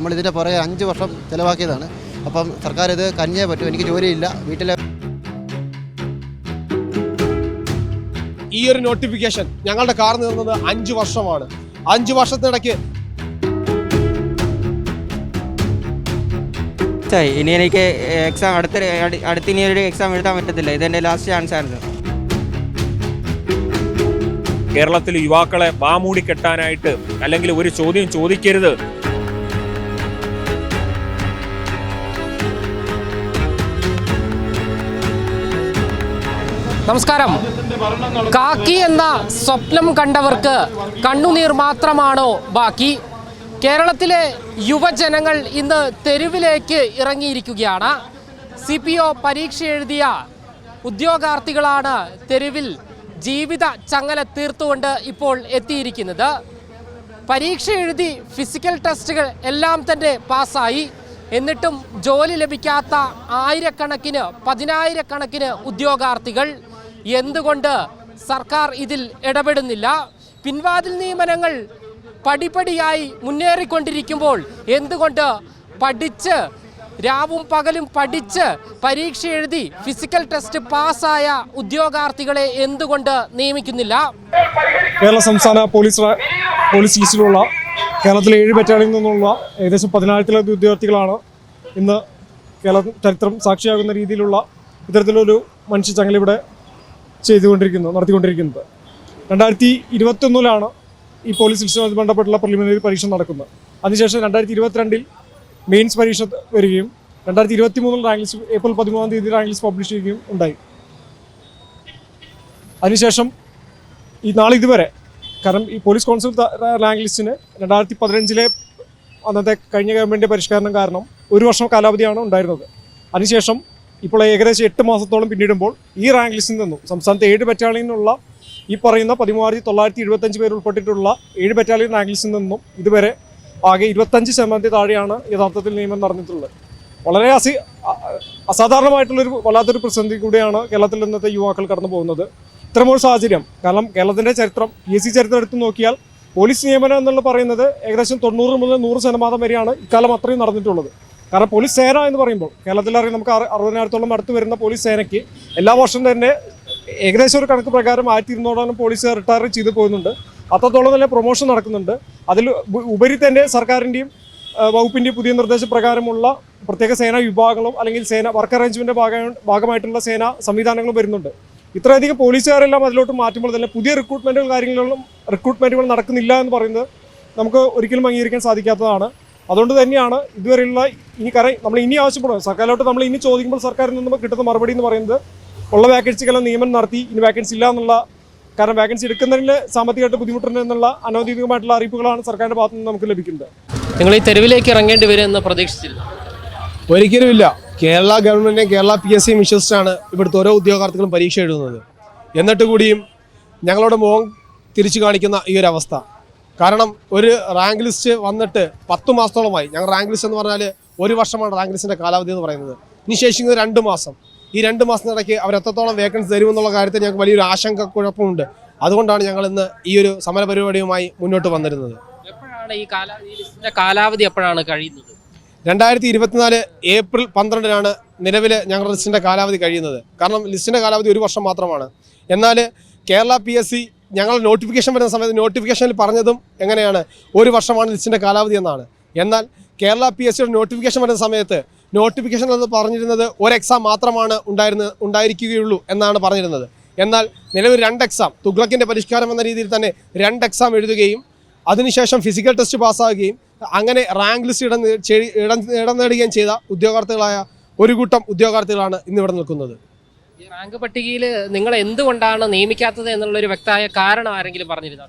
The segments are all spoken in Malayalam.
നമ്മൾ ഇതിന്റെ പുറകെ അഞ്ച് വർഷം ചിലവാക്കിയതാണ്. അപ്പം സർക്കാർ ഇത് കഞ്ഞേ പറ്റും എനിക്ക് ജോലിയില്ല വീട്ടിലെ ഈ ഒരു നോട്ടിഫിക്കേഷൻ ഞങ്ങളുടെ കാർ നിന്നത് അഞ്ച് വർഷമാണ്. അഞ്ച് വർഷത്തിനിടയ്ക്ക് ഇനി എനിക്ക് എക്സാം അടുത്ത അടുത്ത അടുത്ത് ഇനി ഒരു എക്സാം എഴുതാൻ പറ്റത്തില്ല. ഇതെന്റെ ലാസ്റ്റ് ചാൻസ് ആയിരുന്നു. കേരളത്തിൽ യുവാക്കളെ വാമൂടി കെട്ടാനായിട്ട് അല്ലെങ്കിൽ ഒരു ചോദ്യം ചോദിക്കരുത്. നമസ്കാരം. കാക്കി എന്ന സ്വപ്നം കണ്ടവർക്ക് കണ്ണുനീർ മാത്രമാണോ ബാക്കി? കേരളത്തിലെ യുവജനങ്ങൾ ഇന്ന് തെരുവിലേക്ക് ഇറങ്ങിയിരിക്കുകയാണ്. സി പി ഒ പരീക്ഷ എഴുതിയ ഉദ്യോഗാർത്ഥികളാണ് തെരുവിൽ ജീവിത ചങ്ങല തീർത്തുകൊണ്ട് ഇപ്പോൾ എത്തിയിരിക്കുന്നത്. പരീക്ഷ എഴുതി ഫിസിക്കൽ ടെസ്റ്റുകൾ എല്ലാം തന്നെ പാസ്സായി. എന്നിട്ടും ജോലി ലഭിക്കാത്ത ആയിരക്കണക്കിന് പതിനായിരക്കണക്കിന് ഉദ്യോഗാർത്ഥികൾ എന്തുകൊണ്ട് സർക്കാർ ഇതിൽ ഇടപെടുന്നില്ല? പിൻവാതിൽ നിയമനങ്ങൾ പടിപടിയായി മുന്നേറിക്കൊണ്ടിരിക്കുമ്പോൾ എന്തുകൊണ്ട് പഠിച്ച് രാവും പകലും പഠിച്ച് പരീക്ഷ എഴുതി ഫിസിക്കൽ ടെസ്റ്റ് പാസ്സായ ഉദ്യോഗാർത്ഥികളെ എന്തുകൊണ്ട് നിയമിക്കുന്നില്ല? കേരള സംസ്ഥാന പോലീസ് പോലീസ് സ്റ്റേഷനിലുള്ള കേരളത്തിലെ ഏഴ് ബറ്റാലിയനിൽ നിന്നുള്ള ഏകദേശം പതിനായിരത്തിലധികം ഉദ്യോഗാർത്ഥികളാണ് ഇന്ന് കേരള ചരിത്രം സാക്ഷിയാകുന്ന രീതിയിലുള്ള ഇത്തരത്തിലൊരു മനുഷ്യ ചങ്ങല ഇവിടെ ചെയ്തുകൊണ്ടിരിക്കുന്നത് നടത്തിക്കൊണ്ടിരിക്കുന്നത്. രണ്ടായിരത്തി ഇരുപത്തൊന്നിലാണ് ഈ പോലീസ് ലിസ്റ്റുമായി ബന്ധപ്പെട്ടുള്ള പ്രിലിമിനറി പരീക്ഷ നടക്കുന്നത്. അതിനുശേഷം രണ്ടായിരത്തി ഇരുപത്തിരണ്ടിൽ മെയിൻസ് പരീക്ഷ വരികയും രണ്ടായിരത്തി ഇരുപത്തി മൂന്നിൽ റാങ്ക് ലിസ്റ്റ് ഏപ്രിൽ പതിമൂന്നാം തീയതി റാങ്ക് ലിസ്റ്റ് പബ്ലിഷ് ചെയ്യുകയും ഉണ്ടായി. അതിനുശേഷം ഈ നാളെ ഇതുവരെ കാരണം ഈ പോലീസ് കൗൺസിൽ റാങ്ക് ലിസ്റ്റിന് രണ്ടായിരത്തി പതിനഞ്ചിലെ അന്നത്തെ കഴിഞ്ഞ ഗവൺമെന്റ് പരിഷ്കരണം കാരണം ഒരു വർഷം കാലാവധിയാണ് ഉണ്ടായിരുന്നത്. അതിനുശേഷം ഇപ്പോൾ ഏകദേശം എട്ട് മാസത്തോളം പിന്നിടുമ്പോൾ ഈ റാങ്ക് ലിസ്റ്റിൽ നിന്നും സംസ്ഥാനത്തെ ഏഴ് ബറ്റാലിയനുള്ള ഈ പറയുന്ന പതിമൂവായിരത്തി തൊള്ളായിരത്തി എഴുപത്തഞ്ച് പേർ ഉൾപ്പെട്ടിട്ടുള്ള ഏഴ് ബറ്റാലിയൻ റാങ്ക് ലിസ്റ്റിൽ നിന്നും ഇതുവരെ ആകെ ഇരുപത്തഞ്ച് ശതമാനത്തിൽ താഴെയാണ് യഥാർത്ഥത്തിൽ നിയമനം നടന്നിട്ടുള്ളത്. വളരെ അസി അസാധാരണമായിട്ടുള്ളൊരു വല്ലാത്തൊരു പ്രതിസന്ധി കൂടിയാണ് കേരളത്തിൽ ഇന്നത്തെ യുവാക്കൾ കടന്നു പോകുന്നത്. ഇത്തരമൊരു സാഹചര്യം കാരണം കേരളത്തിന്റെ ചരിത്രം പി എസ് സി ചരിത്രം എടുത്തു നോക്കിയാൽ പോലീസ് നിയമനം എന്നുള്ള പറയുന്നത് ഏകദേശം തൊണ്ണൂറ് മുതൽ നൂറ് ശതമാനം വരെയാണ് ഇക്കാലം അത്രയും നടന്നിട്ടുള്ളത്. കാരണം പോലീസ് സേന എന്ന് പറയുമ്പോൾ കേരളത്തിൽ അറിയാം നമുക്ക് അറു- അറുപതിനായിരത്തോളം അടുത്ത് വരുന്ന പോലീസ് സേനയ്ക്ക് എല്ലാ വർഷം തന്നെ ഏകദേശം ഒരു കണക്ക് പ്രകാരം ആയിരത്തി ഇരുന്നൂറോളം പോലീസ് റിട്ടയർ ചെയ്ത് പോകുന്നുണ്ട്. അത്രത്തോളം തന്നെ പ്രൊമോഷൻ നടക്കുന്നുണ്ട്. അതിൽ ഉപ- ഉപരി തന്നെ സർക്കാരിന്റെയും വകുപ്പിന്റെ പുതിയ നിർദ്ദേശപ്രകാരമുള്ള പ്രത്യേക സേനാ വിഭാഗങ്ങളും അല്ലെങ്കിൽ സേന വർക്ക് അറേഞ്ച്മെന്റ് ഭാഗ ഭാഗമായിട്ടുള്ള സേനാ സംവിധാനങ്ങളും വരുന്നുണ്ട്. ഇത്രയധികം പോലീസുകാരെല്ലാം അതിലോട്ട് മാറ്റുമ്പോൾ തന്നെ പുതിയ റിക്രൂട്ട്മെന്റുകൾ കാര്യങ്ങളിലും റിക്രൂട്ട്മെന്റുകൾ നടക്കുന്നില്ല എന്ന് പറയുന്നത് നമുക്ക് ഒരിക്കലും അംഗീകരിക്കാൻ സാധിക്കാത്തതാണ്. അതുകൊണ്ട് തന്നെയാണ് ഇതുവരെയുള്ള ഇനി കറ നമ്മൾ ഇനി ആവശ്യപ്പെടുന്നത് സർക്കാരിലോട്ട് നമ്മൾ ഇനി ചോദിക്കുമ്പോൾ സർക്കാരിൽ നിന്ന് കിട്ടുന്ന മറുപടി എന്ന് പറയുന്നത് ഉള്ള വേക്കൻസിക്കെല്ലാം നിയമനം നടത്തി ഇനി വേക്കൻസി ഇല്ല എന്നുള്ള കാരണം വേക്കൻസി എടുക്കുന്നതിൽ സാമ്പത്തികമായിട്ട് ബുദ്ധിമുട്ടുണ്ട് എന്നുള്ള അനൗദ്യോഗികമായിട്ടുള്ള അറിയിപ്പുകളാണ് സർക്കാരിന്റെ ഭാഗത്തു നിന്ന് നമുക്ക് ലഭിക്കുന്നത്. നിങ്ങൾ ഈ തെരുവിലേക്ക് ഇറങ്ങേണ്ടി വരുമെന്ന് പ്രതീക്ഷിച്ചില്ല ഒരിക്കലുമില്ല കേരള ഗവൺമെന്റിനെ കേരള പി എസ് സി വിശ്വസിച്ചാണ് ഇവിടുത്തെ ഓരോ ഉദ്യോഗാർത്ഥികളും പരീക്ഷ എഴുതുന്നത്. എന്നിട്ട് കൂടിയും ഞങ്ങളുടെ മോഹം തിരിച്ചു കാണിക്കുന്ന ഈ ഒരു അവസ്ഥ. കാരണം ഒരു റാങ്ക് ലിസ്റ്റ് വന്നിട്ട് പത്ത് മാസത്തോളമായി. ഞങ്ങൾ റാങ്ക് ലിസ്റ്റ് എന്ന് പറഞ്ഞാൽ ഒരു വർഷമാണ് റാങ്ക് ലിസ്റ്റിന്റെ കാലാവധി എന്ന് പറയുന്നത്. ഇനി ശേഷിക്കുന്നത് രണ്ട് മാസം. ഈ രണ്ട് മാസത്തിനിടയ്ക്ക് അവർ എത്രത്തോളം വേക്കൻസി തരുമെന്നുള്ള കാര്യത്തിൽ ഞങ്ങൾക്ക് വലിയൊരു ആശങ്ക കുഴപ്പമുണ്ട്. അതുകൊണ്ടാണ് ഞങ്ങൾ ഇന്ന് ഈ ഒരു സമര പരിപാടിയുമായി മുന്നോട്ട് വന്നിരുന്നത്. എപ്പോഴാണ് ഈ കാലാ ഈ ലിസ്റ്റിന്റെ കാലാവധി എപ്പോഴാണ് കഴിയുന്നത്? രണ്ടായിരത്തി ഇരുപത്തിനാല് ഏപ്രിൽ പന്ത്രണ്ടിനാണ് നിലവിലെ ഞങ്ങളുടെ ലിസ്റ്റിന്റെ കാലാവധി കഴിയുന്നത്. കാരണം ലിസ്റ്റിന്റെ കാലാവധി ഒരു വർഷം മാത്രമാണ്. എന്നാൽ കേരള പി എസ് സി ഞങ്ങൾ നോട്ടിഫിക്കേഷൻ വരുന്ന സമയത്ത് നോട്ടിഫിക്കേഷനിൽ പറഞ്ഞതും എങ്ങനെയാണ്? ഒരു വർഷമാണ് ലിസ്റ്റിന്റെ കാലാവധി എന്നാണ്. എന്നാൽ കേരള പി എസ് സിയുടെ നോട്ടിഫിക്കേഷൻ വരുന്ന സമയത്ത് നോട്ടിഫിക്കേഷൻ എന്ന് പറഞ്ഞിരുന്നത് ഒരു എക്സാം മാത്രമാണ് ഉണ്ടായിരുന്ന ഉണ്ടായിരിക്കുകയുള്ളൂ എന്നാണ് പറഞ്ഞിരുന്നത്. എന്നാൽ നിലവിൽ രണ്ട് എക്സാം തുഗ്ലക്കിന്റെ പരിഷ്കാരം എന്ന രീതിയിൽ തന്നെ രണ്ട് എക്സാം എഴുതുകയും അതിനുശേഷം ഫിസിക്കൽ ടെസ്റ്റ് പാസ്സാകുകയും അങ്ങനെ റാങ്ക് ലിസ്റ്റ് ഇടം ഇടം നേടുകയും ചെയ്ത ഉദ്യോഗാർത്ഥികളായ ഒരു കൂട്ടം ഉദ്യോഗാർത്ഥികളാണ് ഇന്നിവിടെ നിൽക്കുന്നത്. റാങ്ക് പട്ടികയിൽ നിങ്ങൾ എന്തുകൊണ്ടാണ് നിയമിക്കാത്തത് എന്നുള്ളൊരു വ്യക്തമായ കാരണം ആരെങ്കിലും പറഞ്ഞിരുന്നോ?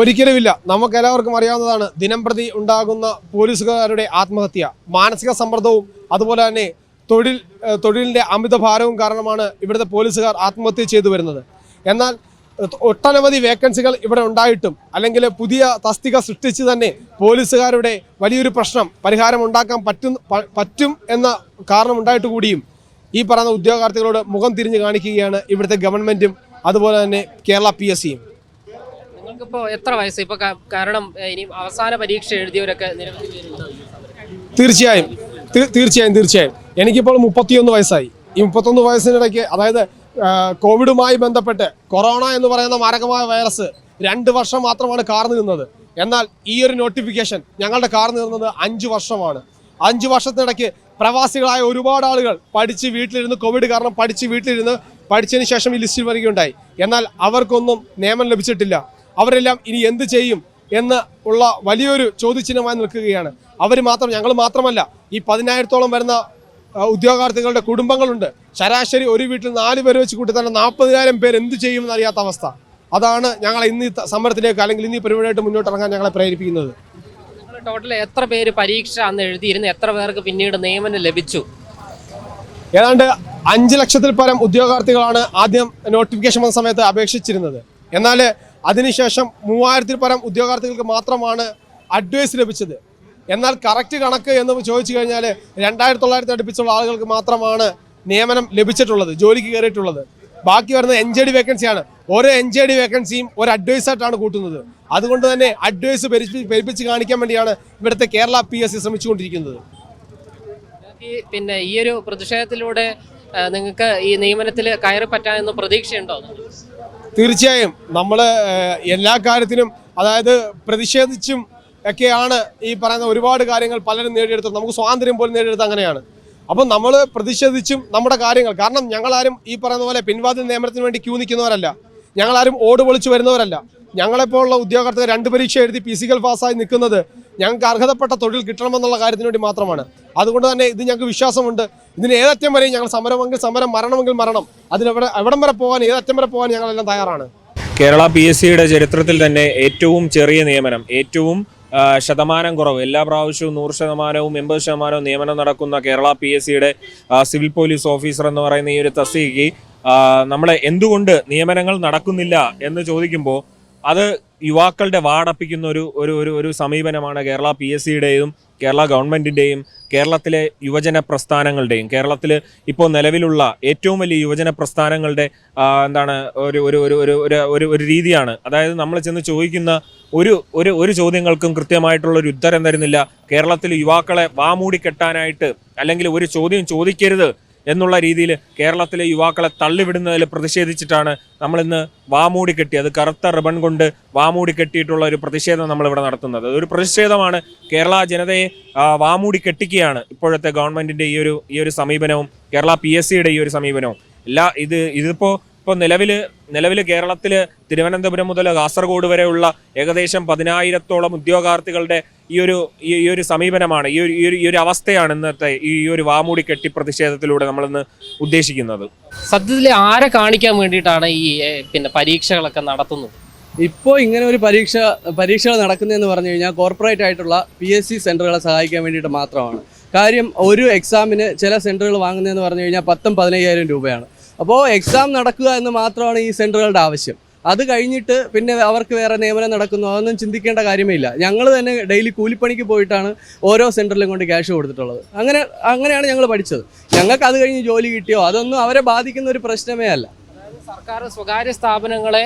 ഒരിക്കലുമില്ല. നമുക്ക് എല്ലാവർക്കും അറിയാവുന്നതാണ് ദിനം പ്രതി ഉണ്ടാകുന്ന പോലീസുകാരുടെ ആത്മഹത്യ. മാനസിക സമ്മർദ്ദവും അതുപോലെ തന്നെ തൊഴിൽ തൊഴിലിന്റെ അമിത ഭാരവും കാരണമാണ് ഇവിടുത്തെ പോലീസുകാർ ആത്മഹത്യ ചെയ്തു വരുന്നത്. എന്നാൽ ഒട്ടനവധി വേക്കൻസികൾ ഇവിടെ ഉണ്ടായിട്ടും അല്ലെങ്കിൽ പുതിയ തസ്തിക സൃഷ്ടിച്ച് തന്നെ പോലീസുകാരുടെ വലിയൊരു പ്രശ്നം പരിഹാരം ഉണ്ടാക്കാൻ പറ്റും പറ്റും എന്ന കാരണം ഉണ്ടായിട്ട് കൂടിയും ഈ പറയുന്ന ഉദ്യോഗാർത്ഥികളോട് മുഖം തിരിഞ്ഞു കാണിക്കുകയാണ് ഇവിടുത്തെ ഗവൺമെന്റും അതുപോലെ തന്നെ കേരള പി എസ് സിയും. എത്ര വയസ്സ്? ഇപ്പൊ കാരണം ഇനി അവസാന പരീക്ഷ എഴുതിയവരൊക്കെ നിരവധി തീർച്ചയായും. തീർച്ചയായും തീർച്ചയായും. എനിക്കിപ്പോൾ മുപ്പത്തിയൊന്ന് വയസ്സായി. ഈ മുപ്പത്തൊന്ന് വയസ്സിനിടയ്ക്ക് അതായത് കോവിഡുമായി ബന്ധപ്പെട്ട് കൊറോണ എന്ന് പറയുന്ന മാരകമായ വൈറസ് രണ്ട് വർഷം മാത്രമാണ് കാർന്നു നിന്നത്. എന്നാൽ ഈ ഒരു നോട്ടിഫിക്കേഷൻ ഞങ്ങളുടെ കാർന്നു നിന്നത് അഞ്ച് വർഷമാണ്. അഞ്ച് വർഷത്തിനിടയ്ക്ക് പ്രവാസികളായ ഒരുപാട് ആളുകൾ പഠിച്ച് വീട്ടിലിരുന്ന് കോവിഡ് കാരണം പഠിച്ച് വീട്ടിലിരുന്ന് പഠിച്ചതിന് ശേഷം ഈ ലിസ്റ്റിൽ വരികയുണ്ടായി. എന്നാൽ അവർക്കൊന്നും നിയമം ലഭിച്ചിട്ടില്ല. അവരെല്ലാം ഇനി എന്ത് ചെയ്യും എന്ന് ഉള്ള വലിയൊരു ചോദ്യചിഹ്നമായി നിൽക്കുകയാണ്. അവർ മാത്രം ഞങ്ങൾ മാത്രമല്ല ഈ പതിനായിരത്തോളം വരുന്ന ഉദ്യോഗാർത്ഥികളുടെ കുടുംബങ്ങളുണ്ട്. ശരാശരി ഒരു വീട്ടിൽ നാല് പേര് വെച്ച് കൂട്ടി തന്നെ നാൽപ്പതിനായിരം പേർ എന്ത് ചെയ്യുമെന്ന് അറിയാത്ത അവസ്ഥ. അതാണ് ഞങ്ങളെ ഇന്ന് സമരത്തിലേക്ക് അല്ലെങ്കിൽ ഇന്ന് ഈ പരിപാടിയായിട്ട് മുന്നോട്ട് ഇറങ്ങാൻ ഞങ്ങളെ പ്രേരിപ്പിക്കുന്നത്. ടോട്ടൽ എത്ര പേര് പരീക്ഷ അന്ന് എഴുതിയിരുന്നു എത്ര പേർക്ക് പിന്നീട് നിയമനം ലഭിച്ചു? ഏതാണ്ട് അഞ്ച് ലക്ഷത്തിൽ പരം ഉദ്യോഗാർത്ഥികളാണ് ആദ്യം നോട്ടിഫിക്കേഷൻ വന്ന സമയത്ത് അപേക്ഷിച്ചിരുന്നത്. എന്നാൽ അതിനുശേഷം മൂവായിരത്തിൽ പരം ഉദ്യോഗാർത്ഥികൾക്ക് മാത്രമാണ് അഡ്വൈസ് ലഭിച്ചത്. എന്നാൽ കറക്റ്റ് കണക്ക് എന്ന് ചോദിച്ചു കഴിഞ്ഞാൽ രണ്ടായിരത്തി തൊള്ളായിരത്തി അടുപ്പിച്ചുള്ള ആളുകൾക്ക് മാത്രമാണ് നിയമനം ലഭിച്ചിട്ടുള്ളത് ജോലിക്ക് കയറിയിട്ടുള്ളത്. ബാക്കി വരുന്നത് എൻ ജെ ഡി വേക്കൻസിയാണ് ഓരോ എൻ ജെ ഡി വേക്കൻസിയും ഒരു അഡ്വൈസായിട്ടാണ് കൂട്ടുന്നത്. അതുകൊണ്ട് തന്നെ അഡ്വൈസ് പെരുപ്പിച്ച് കാണിക്കാൻ വേണ്ടിയാണ് ഇവിടുത്തെ കേരള പി എസ് സി ശ്രമിച്ചുകൊണ്ടിരിക്കുന്നത്. പിന്നെ ഈ ഒരു പ്രതിഷേധത്തിലൂടെ നിങ്ങൾക്ക് ഈ നിയമനത്തിൽ കയറി പറ്റാമെന്ന് പ്രതീക്ഷയുണ്ടോ? തീർച്ചയായും. നമ്മൾ എല്ലാ കാര്യത്തിനും അതായത് പ്രതിഷേധിച്ചും ഒക്കെയാണ് ഈ പറയുന്ന ഒരുപാട് കാര്യങ്ങൾ പലരും നേടിയെടുത്തത്. നമുക്ക് സ്വാതന്ത്ര്യം പോലും നേടിയെടുത്ത് അങ്ങനെയാണ്. അപ്പം നമ്മൾ പ്രതിഷേധിച്ചും നമ്മുടെ കാര്യങ്ങൾ. കാരണം ഞങ്ങളാരും ഈ പറയുന്ന പോലെ പിൻവാതിൽ നിയമനത്തിന് വേണ്ടി ക്യൂ നിൽക്കുന്നവരല്ല. ഞങ്ങളാരും ഓട് വിളിച്ചു വരുന്നവരല്ല. ഞങ്ങളെപ്പോലുള്ള ഉദ്യോഗാർത്ഥികൾ രണ്ട് പരീക്ഷ എഴുതി ഫിസിക്കൽ പാസ്സായി നിൽക്കുന്നത് ഞങ്ങൾക്ക് അർഹതപ്പെട്ട തൊഴിൽ കിട്ടണമെന്നുള്ള കാര്യത്തിന് വേണ്ടി മാത്രമാണ്. അതുകൊണ്ട് തന്നെ ഇത് ഞങ്ങൾക്ക് വിശ്വാസമുണ്ട്. ഇതിന് ഏതറ്റം വരെയും ഞങ്ങൾ സമരമെങ്കിൽ സമരം മരണമെങ്കിൽ മരണം. അതിനെവിടെ എവിടം വരെ പോകാൻ ഏതറ്റം വരെ പോകാൻ ഞങ്ങളെല്ലാം തയ്യാറാണ്. കേരള പി എസ് സിയുടെ ചരിത്രത്തിൽ തന്നെ ഏറ്റവും ചെറിയ നിയമനം ഏറ്റവും ശതമാനം കുറവ്. എല്ലാ പ്രാവശ്യവും നൂറ് ശതമാനവും എൺപത് ശതമാനവും നിയമനം നടക്കുന്ന കേരള പി എസ് സിയുടെ സിവിൽ പോലീസ് ഓഫീസർ എന്ന് പറയുന്ന ഈ ഒരു തസ്തികയ്ക്ക് നമ്മളെ എന്തുകൊണ്ട് നിയമനങ്ങൾ നടക്കുന്നില്ല എന്ന് ചോദിക്കുമ്പോൾ അത് യുവാക്കളുടെ വാടപ്പിക്കുന്ന ഒരു ഒരു ഒരു സമീപനമാണ് കേരള പി എസ് സിയുടെയും കേരള ഗവൺമെന്റിന്റെയും കേരളത്തിലെ യുവജന പ്രസ്ഥാനങ്ങളുടെയും കേരളത്തിൽ ഇപ്പോൾ നിലവിലുള്ള ഏറ്റവും വലിയ യുവജന പ്രസ്ഥാനങ്ങളുടെ എന്താണ് ഒരു ഒരു ഒരു ഒരു ഒരു ഒരു രീതിയാണ്. അതായത് നമ്മൾ ചെന്ന് ചോദിക്കുന്ന ഒരു ഒരു ഒരു ചോദ്യങ്ങൾക്കും കൃത്യമായിട്ടുള്ള ഒരു ഉത്തരം തരുന്നില്ല. കേരളത്തിൽ യുവാക്കളെ വാമൂടി കെട്ടാനായിട്ട് അല്ലെങ്കിൽ ഒരു ചോദ്യം ചോദിക്കരുത്. എന്നുള്ള രീതിയിൽ കേരളത്തിലെ യുവാക്കളെ തള്ളിവിടുന്നതിൽ പ്രതിഷേധിച്ചിട്ടാണ് നമ്മളിന്ന് വാമൂടി കെട്ടി അത് കറുത്ത റിബൺ കൊണ്ട് വാമൂടി കെട്ടിയിട്ടുള്ള ഒരു പ്രതിഷേധം നമ്മളിവിടെ നടത്തുന്നത്. ഒരു പ്രതിഷേധമാണ്. കേരള ജനതയെ വാമൂടി കെട്ടിക്കുകയാണ് ഇപ്പോഴത്തെ ഗവൺമെന്റിന്റെ ഈ ഒരു ഈ ഒരു സമീപനവും കേരള പി എസ് സിയുടെ ഈ ഒരു സമീപനവും. എല്ലാ ഇത് ഇതിപ്പോ ഇപ്പോൾ നിലവിൽ നിലവിൽ കേരളത്തിൽ തിരുവനന്തപുരം മുതൽ കാസർഗോഡ് വരെയുള്ള ഏകദേശം പതിനായിരത്തോളം ഉദ്യോഗാർത്ഥികളുടെ ഈ ഒരു ഈ ഒരു സമീപനമാണ് ഈ ഒരു ഈ ഒരു ഈ ഒരു അവസ്ഥയാണ് ഇന്നത്തെ ഈ ഒരു വാമൂടി കെട്ടി പ്രതിഷേധത്തിലൂടെ നമ്മളിന്ന് ഉദ്ദേശിക്കുന്നത്. സത്യത്തിൽ ആരെ കാണിക്കാൻ വേണ്ടിയിട്ടാണ് ഈ പിന്നെ പരീക്ഷകളൊക്കെ നടത്തുന്നത്? ഇപ്പോൾ ഇങ്ങനെ ഒരു പരീക്ഷ പരീക്ഷകൾ നടക്കുന്നതെന്ന് പറഞ്ഞു കഴിഞ്ഞാൽ കോർപ്പറേറ്റ് ആയിട്ടുള്ള പി എസ് സി സെന്ററുകളെ സഹായിക്കാൻ വേണ്ടിയിട്ട് മാത്രമാണ്. കാര്യം ഒരു എക്സാമിന് ചില സെന്ററുകൾ വാങ്ങുന്നതെന്ന് പറഞ്ഞു കഴിഞ്ഞാൽ പത്തും പതിനയ്യായിരം രൂപയാണ്. അപ്പോൾ എക്സാം നടക്കുക എന്ന് മാത്രമാണ് ഈ സെന്ററുകളുടെ ആവശ്യം. അത് കഴിഞ്ഞിട്ട് പിന്നെ അവർക്ക് വേറെ നിയമനം നടക്കുന്നു. അതൊന്നും ചിന്തിക്കേണ്ട കാര്യമേ ഇല്ല ഞങ്ങൾ തന്നെ ഡെയിലി കൂലിപ്പണിക്ക് പോയിട്ടാണ് ഓരോ സെന്ററിലും കൊണ്ട് ക്യാഷ് കൊടുത്തിട്ടുള്ളത്. അങ്ങനെ അങ്ങനെയാണ് ഞങ്ങൾ പഠിച്ചത്. ഞങ്ങൾക്ക് അത് കഴിഞ്ഞ് ജോലി കിട്ടിയോ? അതൊന്നും അവരെ ബാധിക്കുന്ന ഒരു പ്രശ്നമേ അല്ല. സർക്കാർ സ്വകാര്യ സ്ഥാപനങ്ങളെ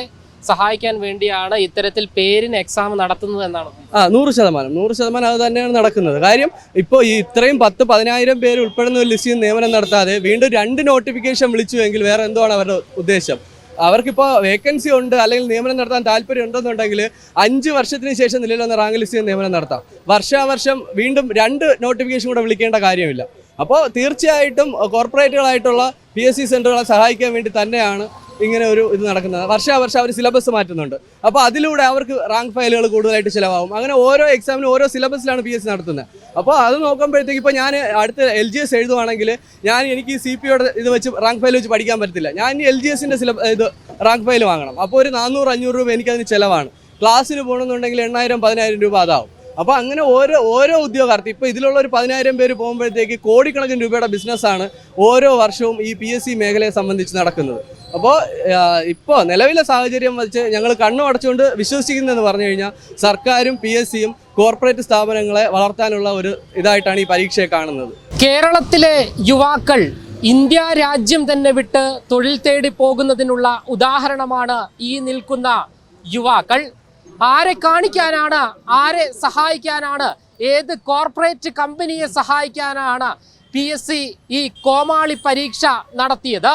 സഹായിക്കാൻ വേണ്ടിയാണ് ഇത്തരത്തിൽ പേരിന് എക്സാം നടത്തുന്നത് എന്നാണ് ആ നൂറ് ശതമാനം. നൂറ് ശതമാനം അത് തന്നെയാണ് നടക്കുന്നത്. കാര്യം ഇപ്പോൾ ഈ ഇത്രയും പത്ത് പതിനായിരം പേര് ഉൾപ്പെടുന്ന ഒരു ലിസ്റ്റിൽ നിയമനം നടത്താതെ വീണ്ടും രണ്ട് നോട്ടിഫിക്കേഷൻ വിളിച്ചുവെങ്കിൽ വേറെ എന്തുവാണ് അവരുടെ ഉദ്ദേശം? അവർക്കിപ്പോൾ വേക്കൻസി ഉണ്ട് അല്ലെങ്കിൽ നിയമനം നടത്താൻ താല്പര്യം ഉണ്ടെന്നുണ്ടെങ്കിൽ അഞ്ച് വർഷത്തിന് ശേഷം നിലയിൽ വന്ന റാങ്ക് ലിസ്റ്റിൽ നിയമനം നടത്താം. വർഷാവർഷം വീണ്ടും രണ്ട് നോട്ടിഫിക്കേഷൻ കൂടെ വിളിക്കേണ്ട കാര്യമില്ല. അപ്പോൾ തീർച്ചയായിട്ടും കോർപ്പറേറ്റുകളായിട്ടുള്ള പി എസ് സി സെന്ററുകളെ സഹായിക്കാൻ വേണ്ടി തന്നെയാണ് ഇങ്ങനെ ഒരു ഇത് നടക്കുന്നത്. വർഷാവർഷം അവർ സിലബസ് മാറ്റുന്നുണ്ട്. അപ്പോൾ അതിലൂടെ അവർക്ക് റാങ്ക് ഫയലുകൾ കൂടുതലായിട്ട് ചിലവാകും. അങ്ങനെ ഓരോ എക്സാമിനും ഓരോ സിലബസിലാണ് പി എസ് നടത്തുന്നത് അപ്പോൾ അത് നോക്കുമ്പോഴത്തേക്ക് ഇപ്പോൾ ഞാൻ അടുത്ത എൽ ജി എസ് എഴുതുവാണെങ്കിൽ ഞാൻ എനിക്ക് സി പി യുടെ ഇത് വെച്ച് റാങ്ക് ഫയൽ വെച്ച് പഠിക്കാൻ പറ്റത്തില്ല. ഞാൻ എൽ ജി എസിന്റെ സിലബ ഇത് റാങ്ക് ഫയൽ വാങ്ങണം. അപ്പോൾ ഒരു നാനൂറ് അഞ്ഞൂറ് രൂപ എനിക്കതിന് ചിലവാണ്. ക്ലാസ്സിന് പോകണമെന്നുണ്ടെങ്കിൽ എണ്ണായിരം പതിനായിരം രൂപ അതാവും. അപ്പോൾ അങ്ങനെ ഓരോ ഓരോ ഉദ്യോഗാർത്ഥി ഇപ്പോൾ ഇതിലുള്ള ഒരു പതിനായിരം പേര് പോകുമ്പോഴത്തേക്ക് കോടിക്കണക്കിന് രൂപയുടെ ബിസിനസ്സാണ് ഓരോ വർഷവും ഈ പി എസ് സി മേഖലയെ സംബന്ധിച്ച് നടക്കുന്നത്. അപ്പോൾ ഇപ്പോൾ നിലവിലെ സാഹചര്യം വെച്ച് ഞങ്ങൾ കണ്ണു അടച്ചുകൊണ്ട് വിശ്വസിക്കുന്നതെന്ന് പറഞ്ഞു കഴിഞ്ഞാൽ സർക്കാരും പി എസ് സിയും കോർപ്പറേറ്റ് സ്ഥാപനങ്ങളെ വളർത്താനുള്ള ഒരു ഇതായിട്ടാണ് ഈ പരീക്ഷയെ കാണുന്നത്. കേരളത്തിലെ യുവാക്കൾ ഇന്ത്യ രാജ്യം തന്നെ വിട്ട് തൊഴിൽ തേടി പോകുന്നതിനുള്ള ഉദാഹരണമാണ് ഈ നിൽക്കുന്ന യുവാക്കൾ. ആരെ കാണിക്കാനാണ് ആരെ സഹായിക്കാനാണ് ഏത് കോർപ്പറേറ്റ് കമ്പനിയെ സഹായിക്കാനാണ് പി എസ് സി ഈ കോമാളി പരീക്ഷ നടത്തിയത്?